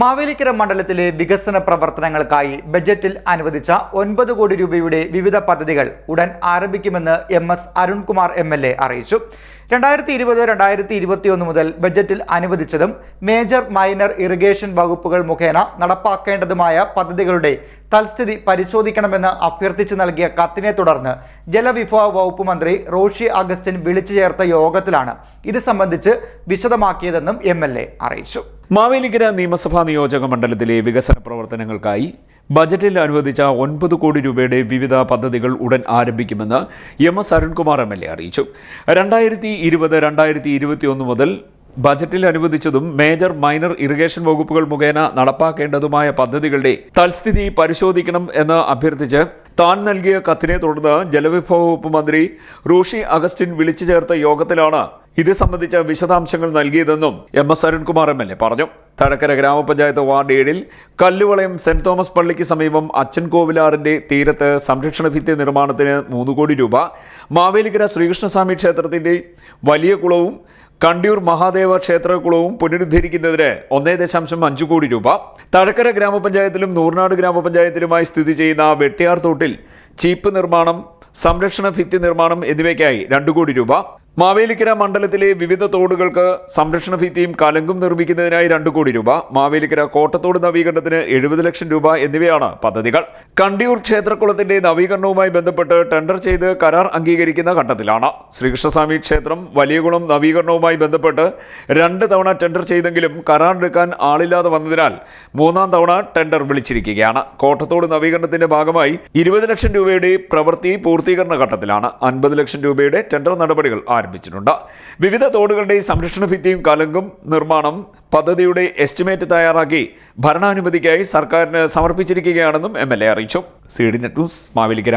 മാവേലിക്കര മണ്ഡലത്തിലെ വികസന പ്രവർത്തനങ്ങൾക്കായി ബജറ്റിൽ അനുവദിച്ച ഒൻപത് കോടി രൂപയുടെ വിവിധ പദ്ധതികൾ ഉടൻ ആരംഭിക്കുമെന്ന് M S Arunkumar M L A അറിയിച്ചു. രണ്ടായിരത്തി ഇരുപത് രണ്ടായിരത്തി ഇരുപത്തിയൊന്ന് മുതൽ ബജറ്റിൽ അനുവദിച്ചതും മേജർ മൈനർ ഇറിഗേഷൻ വകുപ്പുകൾ മുഖേന നടപ്പാക്കേണ്ടതുമായ പദ്ധതികളുടെ തൽസ്ഥിതി പരിശോധിക്കണമെന്ന് അഭ്യർത്ഥിച്ചു നൽകിയ കത്തിനെ തുടർന്ന് ജലവിഭവ വകുപ്പ് മന്ത്രി റോഷി അഗസ്റ്റിൻ വിളിച്ചു ചേർത്ത യോഗത്തിലാണ് ഇത് സംബന്ധിച്ച് വിശദമാക്കിയതെന്നും എം അറിയിച്ചു. മാവേലിക്കര നിയമസഭാ നിയോജക മണ്ഡലത്തിലെ വികസന പ്രവർത്തനങ്ങൾക്കായി ബജറ്റിൽ അനുവദിച്ച ഒൻപത് കോടി രൂപയുടെ വിവിധ പദ്ധതികൾ ഉടൻ ആരംഭിക്കുമെന്ന് M S Arunkumar M L A അറിയിച്ചു. രണ്ടായിരത്തി ഇരുപത് രണ്ടായിരത്തി ഇരുപത്തിയൊന്ന് മുതൽ ബജറ്റിൽ അനുവദിച്ചതും മേജർ മൈനർ ഇറിഗേഷൻ വകുപ്പുകൾ മുഖേന നടപ്പാക്കേണ്ടതുമായ പദ്ധതികളുടെ തൽസ്ഥിതി പരിശോധിക്കണം എന്ന് അഭ്യർത്ഥിച്ച് താൻ നൽകിയ കത്തിനെ തുടർന്ന് ജലവിഭവ വകുപ്പ് മന്ത്രി റൂഷി അഗസ്റ്റിൻ വിളിച്ചു ചേർത്ത യോഗത്തിലാണ് ഇത് സംബന്ധിച്ച വിശദാംശങ്ങൾ നൽകിയതെന്നും M S Arunkumar M L A പറഞ്ഞു. തഴക്കര ഗ്രാമപഞ്ചായത്ത് വാർഡ് ഏഴിൽ കല്ലുവളയം സെന്റ് തോമസ് പള്ളിക്ക് സമീപം അച്ഛൻ കോവിലാറിന്റെ തീരത്ത് സംരക്ഷണ ഭിത്തി നിർമ്മാണത്തിന് മൂന്ന് കോടി രൂപ മാവേലിക്കര ശ്രീകൃഷ്ണസ്വാമി ക്ഷേത്രത്തിന്റെ വലിയ കുളവും കണ്ടിയൂർ മഹാദേവ ക്ഷേത്രകുളവും പുനരുദ്ധരിക്കുന്നതിന് ഒന്നേ ദശാംശം അഞ്ച് കോടി രൂപ. തഴക്കര ഗ്രാമപഞ്ചായത്തിലും നൂർനാട് ഗ്രാമപഞ്ചായത്തിലുമായി സ്ഥിതി ചെയ്യുന്ന വെട്ടിയാർ തോട്ടിൽ ചീപ്പ് നിർമ്മാണം സംരക്ഷണ ഭിത്തി നിർമ്മാണം എന്നിവയ്ക്കായി രണ്ടു കോടി രൂപ. മാവേലിക്കര മണ്ഡലത്തിലെ വിവിധ തോടുകൾക്ക് സംരക്ഷണ ഭിത്തിയും കലങ്കും നിർമ്മിക്കുന്നതിനായി രണ്ട് കോടി രൂപ മാവേലിക്കര കോട്ടത്തോട് നവീകരണത്തിന് എഴുപത് ലക്ഷം രൂപ എന്നിവയാണ് പദ്ധതികൾ. കണ്ടിയൂർ ക്ഷേത്രക്കുളത്തിന്റെ നവീകരണവുമായി ബന്ധപ്പെട്ട് ടെൻഡർ ചെയ്ത് കരാർ അംഗീകരിക്കുന്ന ഘട്ടത്തിലാണ്. ശ്രീകൃഷ്ണസ്വാമി ക്ഷേത്രം വലിയകുളം നവീകരണവുമായി ബന്ധപ്പെട്ട് രണ്ട് തവണ ടെൻഡർ ചെയ്തെങ്കിലും കരാർ എടുക്കാൻ ആളില്ലാതെ വന്നതിനാൽ മൂന്നാം തവണ ടെൻഡർ വിളിച്ചിരിക്കുകയാണ്. കോട്ടത്തോട് നവീകരണത്തിന്റെ ഭാഗമായി ഇരുപത് ലക്ഷം രൂപയുടെ പ്രവൃത്തി പൂർത്തീകരണ ഘട്ടത്തിലാണ്. അൻപത് ലക്ഷം രൂപയുടെ ടെൻഡർ നടപടികൾ ആരംഭിച്ചിട്ടുണ്ട്. വിവിധ തോടുകളുടെ സംരക്ഷണ ഭിത്തിയും കലങ്കും നിർമ്മാണം പദ്ധതിയുടെ എസ്റ്റിമേറ്റ് തയ്യാറാക്കി ഭരണാനുമതിക്കായി സർക്കാരിന് സമർപ്പിച്ചിരിക്കുകയാണെന്നും എം എൽ എ അറിയിച്ചു. C D net news Mavelikkara.